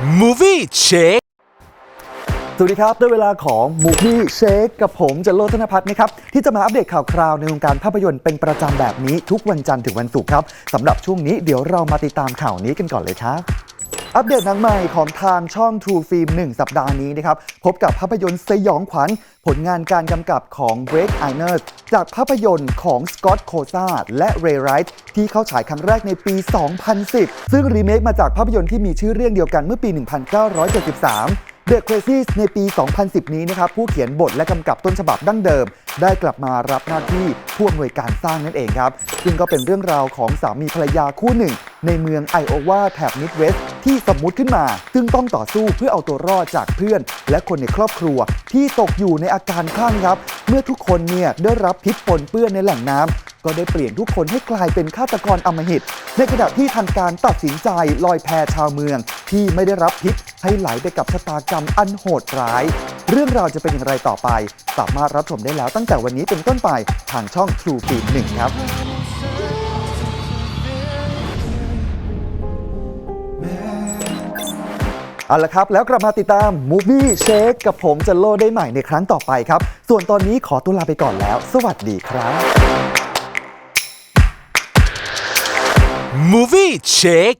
Movie Check สวัสดีครับ ด้วยเวลาของ Movie Shake กับผมจะโลธนพัฒน์นะครับ ที่จะมาอัปเดตข่าวคราวในวงการภาพยนตร์เป็นประจำแบบนี้ทุกวันจันทร์ถึงวันศุกร์ครับสำหรับช่วงนี้เดี๋ยวเรามาติดตามข่าวนี้กันก่อนเลยครับ อัปเดตหนังใหม่ของทางช่อง True Film 1 สัปดาห์นี้นะครับ พบกับภาพยนตร์สยองขวัญ ผลงานการกำกับของ b r e a k i n e r s จากภาพยนตร์ของ Scott c o s a และ Ray Wright ที่เข้าฉายครั้งแรกในปี 2010 ซึ่งรีเมคมาจากภาพยนตร์ที่มีชื่อเรื่องเดียวกันเมื่อปี 1973 The Crazies ในปี 2010 นี้นะครับผู้เขียนบทและกำกับต้นฉบับดั้งเดิม ได้กลับมารับหน้าที่ผู้อำนวยการสร้างนั่นเองครับ ซึ่งก็เป็นเรื่องราวของสามีภรรยาคู่หนึ่ง ในเมืองไอโอวาแถบมิดเวสต์ที่สมมุติขึ้นมา ซึ่งต้องต่อสู้เพื่อเอาตัวรอดจากเพื่อน และคนในครอบครัว ที่ตกอยู่ในอาการคลั่งครับ เมื่อทุกคนเนี่ยได้รับพิษปนเปื้อนในแหล่งน้ำก็ได้เปลี่ยนทุกคนให้กลายเป็นฆาตกรอมหิต ในขณะที่ทางการตัดสินใจลอยแพชาวเมือง ที่ไม่ได้รับพิษให้ไหลไปกับชะตากรรมอันโหดร้าย เรื่องราวจะเป็นอย่างไรต่อไป สามารถรับชมได้แล้วตั้งแต่วันนี้เป็นต้นไปทางช่อง True Film 1ครับเอาละครับ แล้วกลับมาติดตาม Movie Shake กับผมจันโลได้ใหม่ในครั้งต่อไปครับ ส่วนตอนนี้ขอตัวลาไปก่อนแล้ว สวัสดีครับ Movie Check